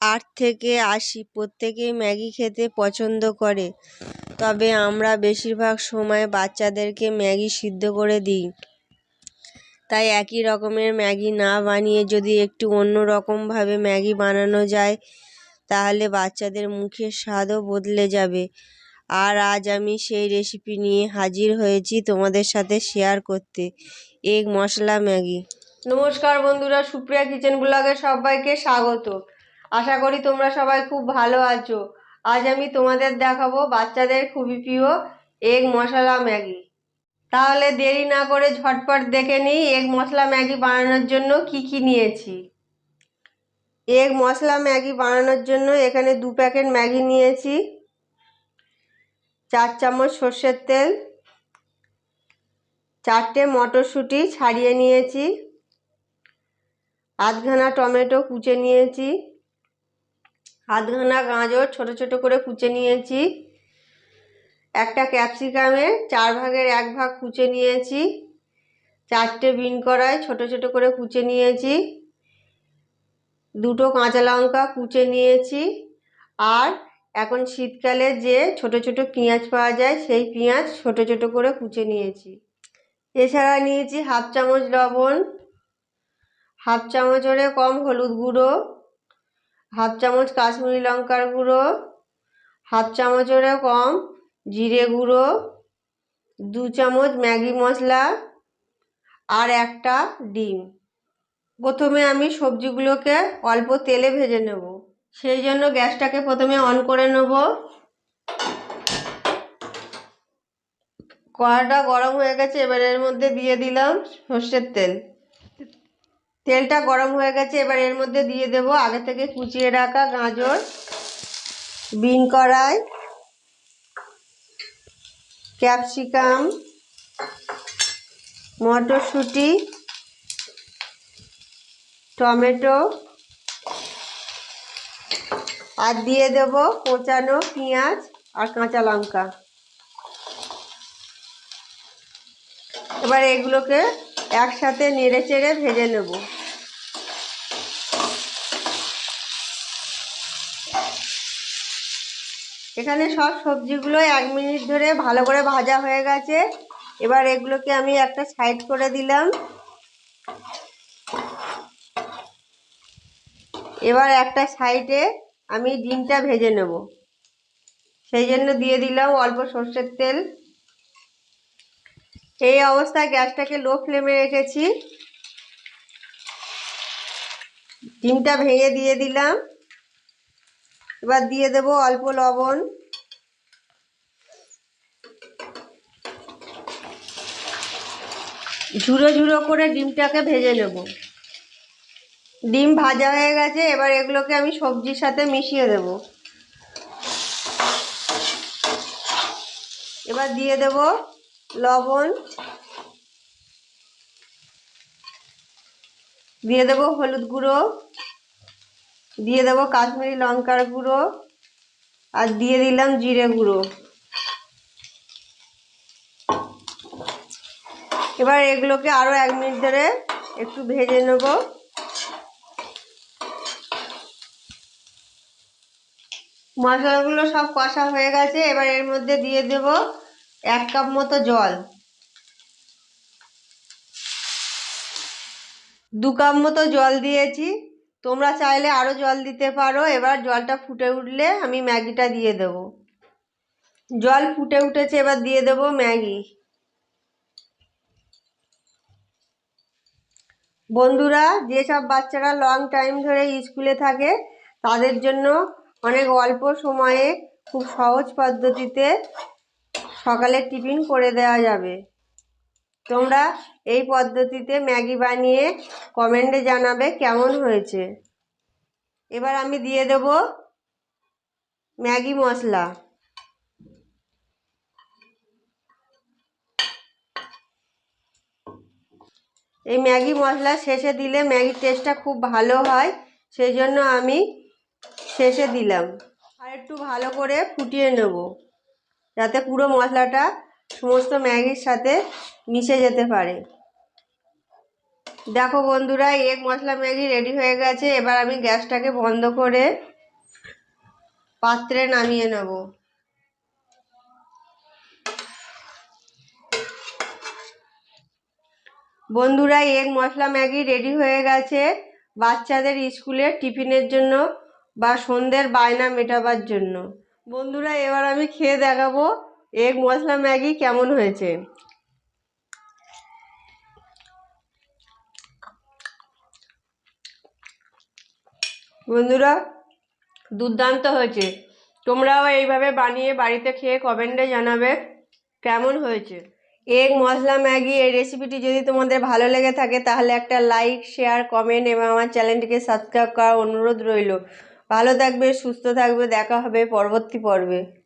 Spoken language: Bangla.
আট থেকে আশি, প্রত্যেকেই ম্যাগি খেতে পছন্দ করে। তবে আমরা বেশিরভাগ সময় বাচ্চাদেরকে ম্যাগি সিদ্ধ করে দিই। তাই একই রকমের ম্যাগি না বানিয়ে যদি একটু অন্য রকমভাবে ম্যাগি বানানো যায়, তাহলে বাচ্চাদের মুখের স্বাদও বদলে যাবে। আর আজ আমি সেই রেসিপি নিয়ে হাজির হয়েছি তোমাদের সাথে শেয়ার করতে। Egg masala Maggi. নমস্কার বন্ধুরা, সুপ্রিয়া কিচেন ব্লগে সবাইকে স্বাগত। আশা করি তোমরা সবাই খুব ভালো আছো। আজ আমি তোমাদের দেখাবো বাচ্চাদের খুবই প্রিয় এগ মশলা ম্যাগি। তাহলে দেরি না করে ঝটপট দেখে নিই এগ মশলা ম্যাগি বানানোর জন্য কি কি নিয়েছি। এগ মশলা ম্যাগি বানানোর জন্য এখানে দু প্যাকেট ম্যাগি নিয়েছি। চার চামচ সর্ষের তেল। চারটে মটরশুঁটি ছাড়িয়ে নিয়েছি। আধখানা টমেটো কুচে নিয়েছি। আধখানা গাজর ছোট ছোট করে কুচে নিয়েছি। একটা ক্যাপসিকামে চার ভাগের এক ভাগ কুচে নিয়েছি। চারটে বিন কড়াই ছোট ছোট করে কুচে নিয়েছি। দুটো কাঁচা লঙ্কা কুচে নিয়েছি। আর এখন শীতকালে যে ছোট ছোট পেঁয়াজ পাওয়া যায়, সেই পেঁয়াজ ছোট ছোট করে কুচে নিয়েছি। এছাড়া নিয়েছি হাফ চামচ লবণ, হাফ চামচেরও কম হলুদ গুঁড়ো হাফ চামচ কাশ্মীরি লঙ্কার গুঁড়ো, হাফ চামচেরও কম জিরে গুঁড়ো, দু চামচ ম্যাগি মশলা আর একটা ডিম। প্রথমে আমি সবজিগুলোকে অল্প তেলে ভেজে নেব। সেই জন্য গ্যাসটাকে প্রথমে অন করে নেব। কড়াটা গরম হয়ে গেছে, এবার এর মধ্যে দিয়ে দিলাম সর্ষের তেল। তেলটা গরম হয়ে গেছে, এবার এর মধ্যে দিয়ে দেব আগে থেকে কুচিয়ে রাখা গাজর, বিন কড়াই, ক্যাপসিকাম, মটরশুঁটি, টমেটো, আর দিয়ে দেব কোচানো পেঁয়াজ আর কাঁচা লঙ্কা। এবার এগুলোকে একসাথে নেড়ে চেড়ে ভেজে নেব। এখানে সব সবজিগুলো এক মিনিট ধরে ভালো করে ভাজা হয়ে গেছে। এবার এগুলোকে আমি একটা সাইড করে দিলাম। এবার একটা সাইডে আমি ডিমটা ভেজে নেব। সেই জন্য দিয়ে দিলাম অল্প সর্ষের তেল। এই অবস্থায় গ্যাসটাকে লো ফ্লেমে রেখেছি। ডিমটা ভেঙে দিয়ে দিলাম। এবার দিয়ে দেব অল্প লবণ। ঝুড়ো ঝুড়ো করে ডিমটাকে ভেজে নেব। ডিম ভাজা হয়ে গেছে, এবার এগুলোকে আমি সবজির সাথে মিশিয়ে দেব। এবার দিয়ে দেব লবণ। দিয়ে দেব হলুদ গুঁড়ো। দিয়ে দেবো কাশ্মীরি লঙ্কার গুঁড়ো আর দিয়ে দিলাম জিরে গুঁড়ো। এবার এগুলোকে আরও এক মিনিট ধরে একটু ভেজে নেব। মশলাগুলো সব কষা হয়ে গেছে, এবার এর মধ্যে দিয়ে দেব এক কাপ মতো জল। দু কাপ মতো জল দিয়েছি। তোমরা চাইলে আরও জল দিতে পারো। এবার জলটা ফুটে উঠলে আমি ম্যাগিটা দিয়ে দেব। জল ফুটে উঠেছে, এবার দিয়ে দেব ম্যাগি। বন্ধুরা, যেসব বাচ্চারা লং টাইম ধরে স্কুলে থাকে, তাদের জন্য অনেক অল্প সময়ে খুব সহজ পদ্ধতিতে সকালের টিফিন করে দেওয়া যাবে। তোমরা এই পদ্ধতিতে ম্যাগি বানিয়ে কমেন্টে জানাবে কেমন হয়েছে। এবার আমি দিয়ে দেব ম্যাগি মশলা। এই ম্যাগি মশলা শেষে দিলে ম্যাগির টেস্টটা খুব ভালো হয় সেই জন্য আমি শেষে দিলাম। আর একটু ভালো করে ফুটিয়ে নেব, যাতে পুরো মশলাটা সমস্ত ম্যাগির সাথে মিশে যেতে পারে। দেখো বন্ধুরা এগ মশলা ম্যাগি রেডি হয়ে গেছে। এবার আমি গ্যাসটাকে বন্ধ করে পাত্রে নামিয়ে নেব। বন্ধুরা এগ মশলা ম্যাগি রেডি হয়ে গেছে। বাচ্চাদের স্কুলের টিফিনের জন্য বা সন্ধ্যের বায়না মেটাবার জন্য। বন্ধুরা, এবার আমি খেয়ে দেখাবো এগ মশলা ম্যাগি কেমন হয়েছে। বন্ধুরা, দুর্দান্ত হয়েছে। তোমরাও এইভাবে বানিয়ে বাড়িতে খেয়ে কমেন্টে জানাবে কেমন হয়েছে। এগ, মশলা, ম্যাগি এই রেসিপিটি যদি তোমাদের ভালো লেগে থাকে, তাহলে একটা লাইক শেয়ার কমেন্ট এবং আমার চ্যানেলটিকে সাবস্ক্রাইব করার অনুরোধ রইল। ভালো থাকবে, সুস্থ থাকবে, দেখা হবে পরবর্তী পর্বে।